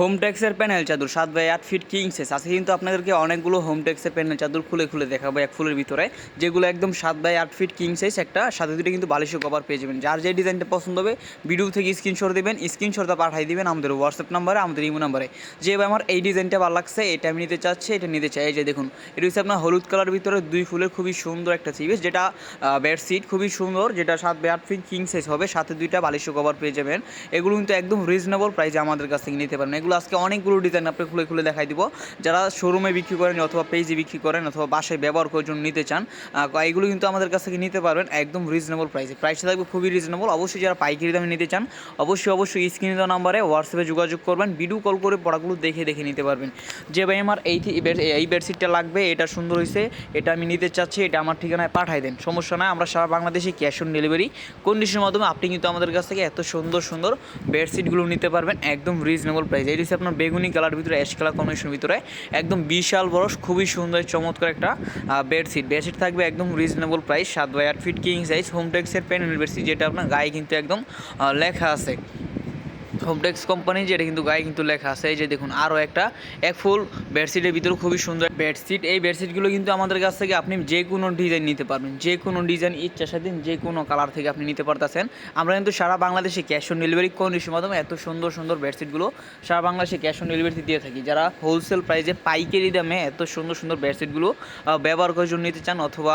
Home টেক্সের panel চাদর, সাত by আট ফিট কিং সাইজ আজকে কিন্তু আপনাদেরকে অনেকগুলো হোম টেক্সের প্যানেল চাদর খুলে খুলে দেখাবো এক ফুলের ভিতরে। যেগুলো একদম সাত বাই আট ফিট কিং সাইজ একটা, সাথে দুটো কিন্তু বালিশের কভার পেয়ে যাবেন। যার যে ডিজাইনটা পছন্দ হবে ভিডিও থেকে স্ক্রিনশট দেবেন স্ক্রিনশটটা পাঠিয়ে দিবেন আমাদের হোয়াটসঅ্যাপ নাম্বারে আমাদের ইমো নাম্বারে যে আমার এই ডিজাইনটা ভালো লাগছে, এটা আমি নিতে চাচ্ছি, এটা নিতে চাই। যে দেখুন, এটা হচ্ছে আপনার হলুদ কালার ভিতরে দুই ফুলের খুবই সুন্দর একটা সিরিজ যেটা বেডশিট খুবই সুন্দর, যেটা সাত বাই আট ফিট কিং সাইজ হবে, সাথে দুইটা বালিশের কভার পেয়ে যাবেন। এগুলো কিন্তু একদম রিজনেবল প্রাইসে আমাদের কাছ থেকে নিতে পারেন এগুলো আজকে অনেকগুলো ডিজাইন আপনি খুলে খুলে দেখাই দিব। যারা শোরুমে বিক্রি করেন অথবা পেজে বিক্রি করেন অথবা বাসায় ব্যবহার করার জন্য নিতে চান এগুলো কিন্তু আমাদের কাছ থেকে নিতে পারবেন একদম রিজনেবল প্রাইসে প্রাইসটা থাকবে খুবই রিজনেবল অবশ্যই যারা পাইকারি দামে নিতে চান, অবশ্যই অবশ্যই স্ক্রিনে দেওয়া নাম্বারে হোয়াটসঅ্যাপে যোগাযোগ করবেন। ভিডিও কল করে পড়াগুলো দেখে দেখে নিতে পারবেন। যে ভাই আমার এই এই বেডশিটটা লাগবে, এটা সুন্দর হয়েছে এটা আমি নিতে চাচ্ছি, এটা আমার ঠিকানায় পাঠাই দেন। সমস্যা নয় আমরা সারা বাংলাদেশে ক্যাশ অন ডেলিভারি কন্ডিশনের মাধ্যমে আপনি কিন্তু আমাদের কাছ থেকে এত সুন্দর সুন্দর বেডশিটগুলো নিতে পারবেন, একদম রিজনেবল প্রাইস হচ্ছে আপনার বেগুনি কালার ভিতরে অ্যাশ কালার কম্বিনেশনের ভিতরে। একদম বিশাল বড়, খুবই সুন্দর, চমৎকার একটা বেডশিট বেডশিট থাকবে একদম রিজনেবল প্রাইস সাত বাই আট ফিট কিং সাইজ হোমটেক্সের প্যানেল বেডশিট যেটা আপনার গায়ে কিন্তু একদম লেখা আছে। হোমটেক্স কোম্পানি যেটা কিন্তু গায়ে কিন্তু লেখা আছে। এই যে দেখুন আরও একটা, এক ফুল বেডশিটের ভিতরে খুবই সুন্দর বেডশিট এই বেডশিটগুলো কিন্তু আমাদের কাছ থেকে আপনি যে কোনো ডিজাইন নিতে পারবেন। যে কোনো ডিজাইন ইচ্ছা স্বাধীন যে কোনো কালার থেকে আপনি নিতে পারতেছেন। আমরা কিন্তু সারা বাংলাদেশে ক্যাশ অন ডেলিভারি কন্ডিশনের মাধ্যমে এত সুন্দর সুন্দর বেডশিটগুলো সারা বাংলাদেশে ক্যাশ অন ডেলিভারি দিয়ে থাকি। যারা হোলসেল প্রাইসে পাইকারি দামে এত সুন্দর সুন্দর বেডশিটগুলো ব্যবহার করার জন্য নিতে চান অথবা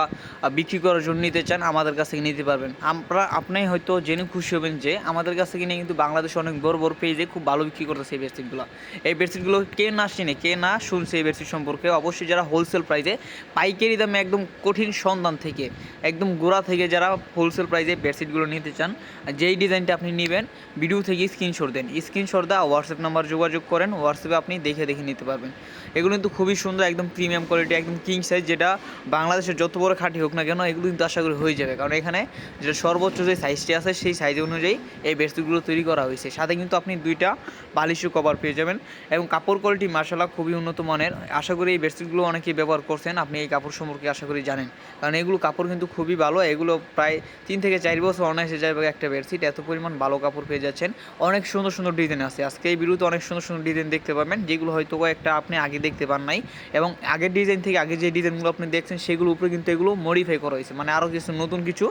বিক্রি করার জন্য নিতে চান, আমাদের কাছ থেকে নিতে পারবেন। আমরা, আপনি হয়তো জেনে খুশি হবেন যে, আমাদের কাছ থেকে নিয়ে কিন্তু বাংলাদেশে অনেক বড় বড় বড় পেজে খুব ভালো বিক্রি করতেছে এই বেডশিটগুলো এই বেডশিটগুলো কে না চিনে, কে না শুনছে এই বেডশিট সম্পর্কে, অবশ্যই যারা হোলসেল প্রাইসে পাইকারি দামে একদম কঠিন সন্ধান থেকে, একদম গোড়া থেকে যারা হোলসেল প্রাইসে বেডশিটগুলো নিতে চান, যেই ডিজাইনটা আপনি নেবেন ভিডিও থেকে স্ক্রিনশট দেন। স্ক্রিনশট দেওয়া হোয়াটসঅ্যাপ নাম্বার যোগাযোগ করেন হোয়াটসঅ্যাপে আপনি দেখে দেখে নিতে পারবেন। এগুলো কিন্তু খুবই সুন্দর, একদম প্রিমিয়াম কোয়ালিটি একদম কিং সাইজ যেটা বাংলাদেশের যত বড় খাঁটি হোক না কেন, এগুলো কিন্তু আশা করি হয়ে যাবে। কারণ এখানে যেটা সর্বোচ্চ যে সাইজটি আছে, সেই সাইজ অনুযায়ী এই বেডশিটগুলো তৈরি করা হয়েছে। সাথে কিন্তু আপনি দুইটা বালিশও কভার পেয়ে যাবেন এবং কাপড় কোয়ালিটি মার্শাল্লাহ খুবই উন্নত মানের। আশা করি এই বেডশিটগুলো অনেকেই ব্যবহার করছেন, আপনি এই কাপড় সম্পর্কে আশা করি জানেন। কারণ এগুলো কাপড় কিন্তু খুবই ভালো, এগুলো প্রায় তিন থেকে চার বছর অনায়াসে যাবে একটা বেডশিট, এত পরিমাণ ভালো কাপড় পেয়ে যাচ্ছেন। অনেক সুন্দর সুন্দর ডিজাইন আছে। আজকে এই বিরুদ্ধে অনেক সুন্দর সুন্দর ডিজাইন দেখতে পাবেন, যেগুলো হয়তো একটা আপনি আগে দেখতে পান নাই। এবং আগের ডিজাইন থেকে আগে যে ডিজাইনগুলো আপনি দেখছেন, সেগুলোর উপরে কিন্তু এগুলো মডিফাই করা হয়েছে। মানে আরও কিছু নতুন কিছু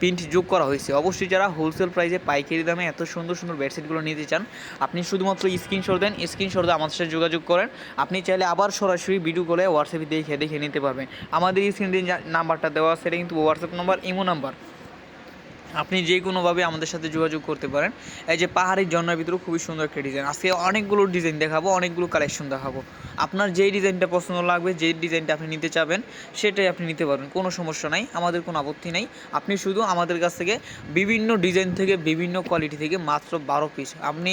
প্রিন্ট যোগ করা হয়েছে। অবশ্যই যারা হোলসেল প্রাইসে পাইকারি দামে এত সুন্দর সুন্দর বেডশিটগুলো নিতে চান, আপনি শুধুমাত্র স্ক্রিনশট দেন স্ক্রিনশট দিয়ে আমাদের সাথে যোগাযোগ করেন। আপনি চাইলে আবার সরাসরি ভিডিও করে হোয়াটসঅ্যাপে দেখে দেখে নিতে পারবেন। আমাদের স্ক্রিন নাম্বারটা দেওয়া সেটা কিন্তু হোয়াটসঅ্যাপ নাম্বার ইমো নাম্বার আপনি যে কোনোভাবে আমাদের সাথে যোগাযোগ করতে পারেন। এই যে পাহাড়ি ঝর্ণার ভিতরে খুবই সুন্দর একটা ডিজাইন আজকে অনেকগুলো ডিজাইন দেখাবো, অনেকগুলো কালেকশন দেখাবো। আপনার যেই ডিজাইনটা পছন্দ লাগবে, যেই ডিজাইনটা আপনি নিতে চাবেন, সেটাই আপনি নিতে পারবেন, কোনো সমস্যা নাই, আমাদের কোনো আপত্তি নাই। আপনি শুধু আমাদের কাছ থেকে বিভিন্ন ডিজাইন থেকে, বিভিন্ন কোয়ালিটি থেকে মাত্র বারো পিস আপনি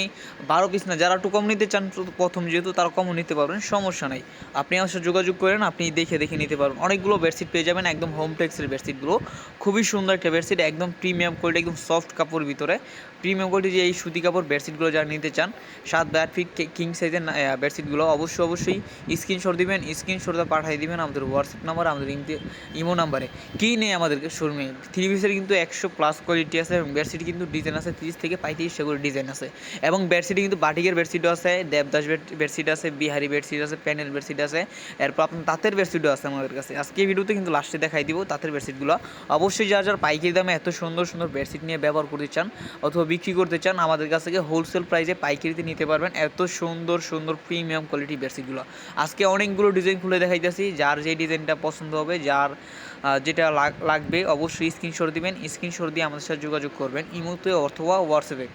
বারো পিস না, যারা একটু কম নিতে চান প্রথম যেহেতু তারা কমও নিতে পারবেন, সমস্যা নাই। আপনি আমার সাথে যোগাযোগ করেন, আপনি দেখে দেখে নিতে পারবেন। অনেকগুলো বেডশিট পেয়ে যাবেন, একদম হোম টেক্সের বেডশিটগুলো খুবই সুন্দর একটা বেডশিট একদম প্রিমিয়াম কোয়ালিটি একদম সফট কাপড় ভিতরে। প্রিমিয়াম কোয়ালিটি যে এই সুতি কাপড় বেডশিটগুলো যারা নিতে চান, সাত ব্যাট ফিট কিং সাইজের বেডশিটগুলো অবশ্যই অবশ্যই স্ক্রিনশট দিবেন স্ক্রিনশটটা পাঠিয়ে দিবেন আমাদের হোয়াটসঅ্যাপ নাম্বার আমাদের ইমো নাম্বারে কী নেই আমাদেরকে শোরুমে থ্রি পিসের কিন্তু একশো প্লাস কোয়ালিটি আছে এবং বেডশিট কিন্তু ডিজাইন আছে, তিরিশ থেকে পঁয়ত্রিশ সেগুলো ডিজাইন আছে। এবং বেডশিটে কিন্তু বাটিকের বেডশিটও আছে, দেবদাস বেড বেডশিট আছে, বিহারি বেডশিট আছে, প্যানেল বেডশিট আছে, এরপর আপনার তাঁতের বেডশিটও আছে আমাদের কাছে। আজকে ভিডিওতে কিন্তু লাস্টে দেখাই দিব তাঁতের বেডশিটগুলো। অবশ্যই যারা যারা পাইকারি দামে এত সুন্দর সুন্দর বেডশিট নিয়ে ব্যবহার করতে চান, অথবা বিক্রি করতে চান, আমাদের কাছ থেকে হোলসেল প্রাইসে পাইকারিতে নিতে পারবেন এত সুন্দর সুন্দর প্রিমিয়াম কোয়ালিটি বেডশিটগুলো। আজকে অনেকগুলো ডিজাইন খুলে দেখাইতেছি, যার যে ডিজাইনটা পছন্দ হবে, যার যেটা লাগ- লাগবে, অবশ্যই স্ক্রিনশট দিবেন স্ক্রিনশট দিয়ে আমাদের সাথে যোগাযোগ করবেন। ইমোতে অথবা হোয়াটসঅ্যাপে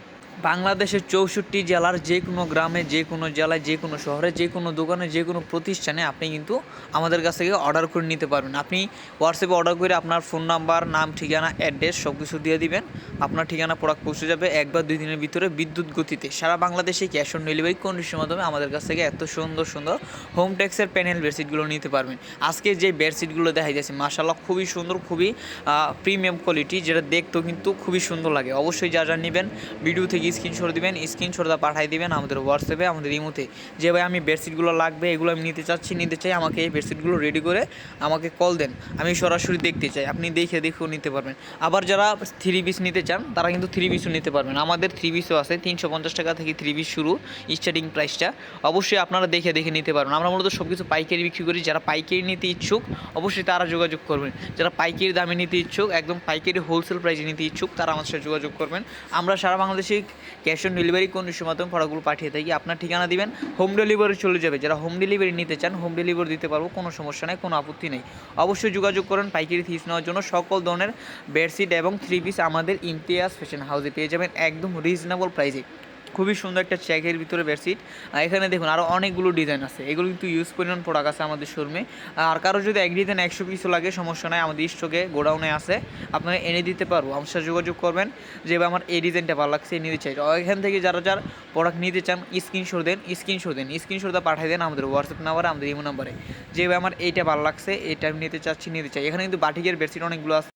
বাংলাদেশের চৌষট্টি জেলার যে কোনো গ্রামে, যে কোনো জেলায়, যে কোনো শহরে, যে কোনো দোকানে, যে কোনো প্রতিষ্ঠানে আপনি কিন্তু আমাদের কাছ থেকে অর্ডার করে নিতে পারবেন। আপনি হোয়াটসঅ্যাপে অর্ডার করে আপনার ফোন নাম্বার, নাম, ঠিকানা, অ্যাড্রেস সব কিছু দিয়ে দিবেন। আপনার ঠিকানা প্রোডাক্ট পৌঁছে যাবে এক বা দুই দিনের ভিতরে বিদ্যুৎ গতিতে। সারা বাংলাদেশে ক্যাশ অন ডেলিভারি কন্ডিশনের মাধ্যমে আমাদের কাছ থেকে এত সুন্দর সুন্দর হোম টেক্সের প্যানেল বেডশিটগুলো নিতে পারবেন। আজকে যে বেডশিটগুলো দেখা যাচ্ছে মাসাল্লাহ খুবই সুন্দর, খুবই প্রিমিয়াম কোয়ালিটি যেটা দেখতেও কিন্তু খুবই সুন্দর লাগে। অবশ্যই যা যা নেবেন ভিডিও থেকে থেকে স্ক্রিনশট দিবেন স্ক্রিনশটটা পাঠিয়ে দিবেন আমাদের হোয়াটসঅ্যাপে আমাদের ইমোতে। যে, ভাই, আমি বেডশিটগুলো লাগবে, এগুলো আমি নিতে চাচ্ছি, নিতে চাই, আমাকে এই বেডশিটগুলো রেডি করে আমাকে কল দেন। আমি সরাসরি দেখতে চাই, আপনি দেখে, দেখেও নিতে পারবেন। আবার যারা থ্রি পিস নিতে চান, তারা কিন্তু থ্রি পিসও নিতে পারবেন। আমাদের থ্রি পিসও আছে, তিনশো পঞ্চাশ টাকা থেকে থ্রি পিস শুরু স্টার্টিং প্রাইসটা অবশ্যই আপনারা দেখে দেখে নিতে পারবেন। আমরা মূলত সব কিছু পাইকারি বিক্রি করি। যারা পাইকারি নিতে ইচ্ছুক, অবশ্যই তারা যোগাযোগ করবেন। যারা পাইকারি দামে নিতে ইচ্ছুক, একদম পাইকারি হোলসেল প্রাইসে নিতে ইচ্ছুক, তারা আমার সাথে যোগাযোগ করবেন। আমরা সারা বাংলাদেশে ক্যাশ অন ডেলিভারি কন্ডিশনের মাধ্যমে প্রোডাক্টগুলো পাঠিয়ে থাকি আপনার ঠিকানা দিবেন, হোম ডেলিভারি চলে যাবে। যারা হোম ডেলিভারি নিতে চান, হোম ডেলিভারি দিতে পারব, কোনো সমস্যা নেই, কোনো আপত্তি নেই। অবশ্যই যোগাযোগ করেন, পাইকারি থিস নেওয়ার জন্য সকল ধরনের বেডশিট এবং থ্রি পিস আমাদের ইমতিয়াজ ফ্যাশন হাউসে পেয়ে যাবেন একদম রিজনেবল প্রাইসে খুবই সুন্দর একটা চেকের ভিতরে বেডশিট। আর এখানে দেখুন আরও অনেকগুলো ডিজাইন আছে। এগুলো কিন্তু ইউজ পরিমাণ প্রোডাক্ট আছে আমাদের শোরুমে আর কারও যদি এক ডিজাইন একশো পিসও লাগে, সমস্যা নাই, আমাদের স্টকে গোডাউনে আছে। আপনারা এনে দিতে পারব। আমার সাথে যোগাযোগ করবেন যে আমার এই ডিজাইনটা ভালো লাগছে, নিতে চাই। এখান থেকে যারা যারা প্রোডাক্ট নিতে চান স্ক্রিনশট দেন স্ক্রিনশট দেন। স্ক্রিনশটটা পাঠিয়ে দেন আমাদের হোয়াটসঅ্যাপ নাম্বারে আমাদের ইমো নাম্বারে যে আমার এইটা ভালো লাগছে, এটা আমি নিতে চাচ্ছি, নিতে চাই। এখানে কিন্তু বাটিকের বেডশিট অনেকগুলো আছে।